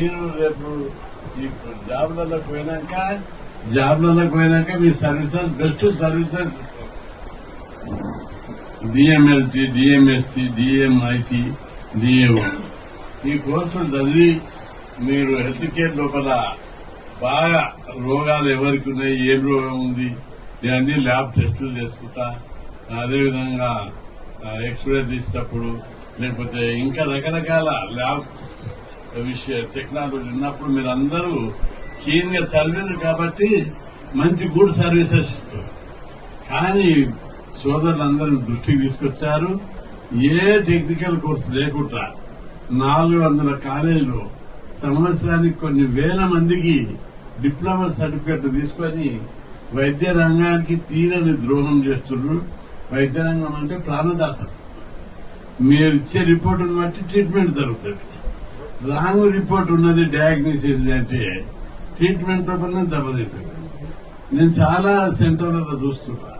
మీరు రేపు ఈ జాబ్లకు పోయినాక జాబ్లలోకి పోయినాక మీ services best services DMLT DMST DMIT DAO. ఈ కోర్సులు చదివి మీరు హెల్త్ కేర్ లోపల బాగా రోగాలు ఎవరికి ఉన్నాయి ఏం రోగం ఉంది ఇవన్నీ ల్యాబ్ టెస్టులు చేసుకుంటా అదేవిధంగా ఎక్స్రే తీసేటప్పుడు లేకపోతే ఇంకా రకరకాల ల్యాబ్ విషయ టెక్నాలజీ ఉన్నప్పుడు మీరు అందరూ కీన్ చదివారు కాబట్టి మంచి గుడ్ సర్వీసెస్ ఇస్తారు. కానీ సోదరులందరూ దృష్టికి తీసుకొచ్చారు ఏ టెక్నికల్ కోర్సు లేకుండా నాలుగు వందల కాలేజీలు సంవత్సరానికి కొన్ని వేల మందికి డిప్లొమా సర్టిఫికెట్ తీసుకొని వైద్య రంగానికి తీరని ద్రోహం చేస్తున్నారు. వైద్య రంగం అంటే ప్రాణదాత. మీరు ఇచ్చే రిపోర్టును బట్టి ట్రీట్మెంట్ జరుగుతుంది. రాంగ్ రిపోర్ట్ ఉన్నది డయాగ్నోసిస్ అంటే ట్రీట్మెంట్ లోపల దెబ్బతింటుంది. నేను చాలా సెంటర్లలో చూస్తున్నా.